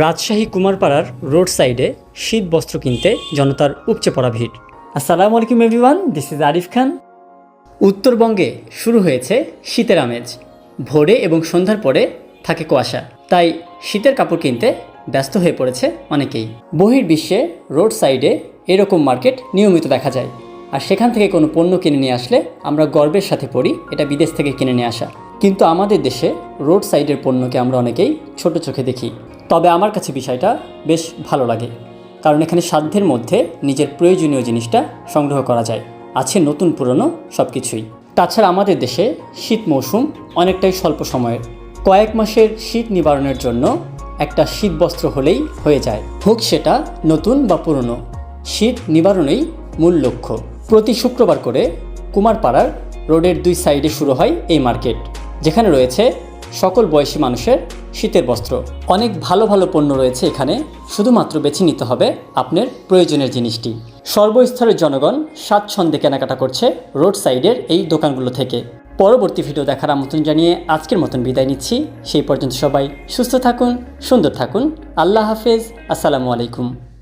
Rajshahi কুমারপাড়ার road সাইডে শীত বস্ত্র কিনতে জনতার উপচে পড়া ভিড়। আসসালামু আলাইকুম everyone this is Arif Khan উত্তরবঙ্গে শুরু হয়েছে শীতের আমেজ। ভোরে এবং সন্ধ্যার পরে থাকে কুয়াশা। তাই শীতের কাপড় কিনতে ব্যস্ত হয়ে পড়েছে অনেকেই। বহির্বিশ্বে রোড সাইডে এরকম মার্কেট নিয়মিত দেখা যায়। আর সেখান থেকে কোনো পণ্য কিনে নিয়ে আসলে আমরা গর্বের সাথে পড়ি, এটা বিদেশ থেকে কিনে নিয়ে আসা। কিন্তু আমাদের দেশে রোড সাইডের পণ্যকে আমরা অনেকেই ছোট চোখে দেখি। তবে আমার কাছে বিষয়টা বেশ ভালো লাগে, কারণ এখানে সাধ্যের মধ্যে নিজের প্রয়োজনীয় জিনিসটা সংগ্রহ করা যায়। আছে নতুন পুরনো সব কিছুই তাছাড়া আমাদের দেশে শীত মৌসুম অনেকটাই স্বল্প সময়ের। কয়েক মাসের শীত নিবারণের জন্য একটা শীত বস্ত্র হলেই হয়ে যায়। হোক সেটা নতুন বা পুরনো, শীত নিবারণেই মূল লক্ষ্য। প্রতি শুক্রবার করে কুমারপাড়ার রোডের দুই সাইডে শুরু হয় এই মার্কেট, যেখানে রয়েছে সকল বয়সী মানুষের শীতের বস্ত্র। অনেক ভালো ভালো পণ্য রয়েছে এখানে। শুধুমাত্র বেছে নিতে হবে আপনার প্রয়োজনের জিনিসটি। সর্বস্তরের জনগণ স্বাচ্ছন্দ্যে কেনাকাটা করছে রোড সাইডের এই দোকানগুলো থেকে। পরবর্তী ভিডিও দেখার আমন্ত্রণ জানিয়ে আজকের মতন বিদায় নিচ্ছি। সেই পর্যন্ত সবাই সুস্থ থাকুন, সুন্দর থাকুন। আল্লাহ হাফেজ। আসসালামু আলাইকুম।